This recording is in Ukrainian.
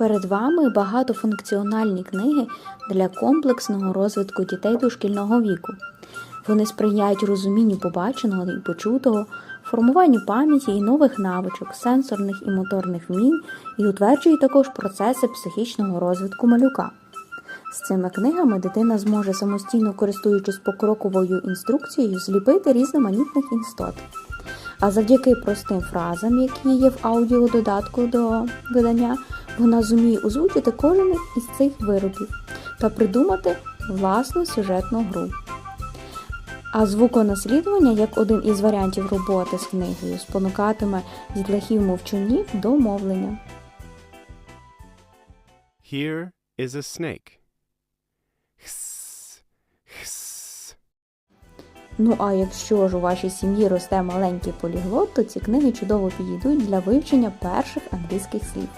Перед вами багатофункціональні книги для комплексного розвитку дітей дошкільного віку. Вони сприяють розумінню побаченого і почутого, формуванню пам'яті і нових навичок, сенсорних і моторних вмінь, і утверджують також процеси психічного розвитку малюка. З цими книгами дитина зможе самостійно користуючись покроковою інструкцією зліпити різноманітних істот. А завдяки простим фразам, які є в аудіододатку до видання, вона зуміє озвучити кожен із цих виробів та придумати власну сюжетну гру. А звуконаслідування, як один із варіантів роботи з книгою, спонукатиме дітлахів мовчунів до мовлення. Here is a snake. Хс, хс. Ну а якщо ж у вашій сім'ї росте маленький поліглот, то ці книги чудово підійдуть для вивчення перших англійських слів.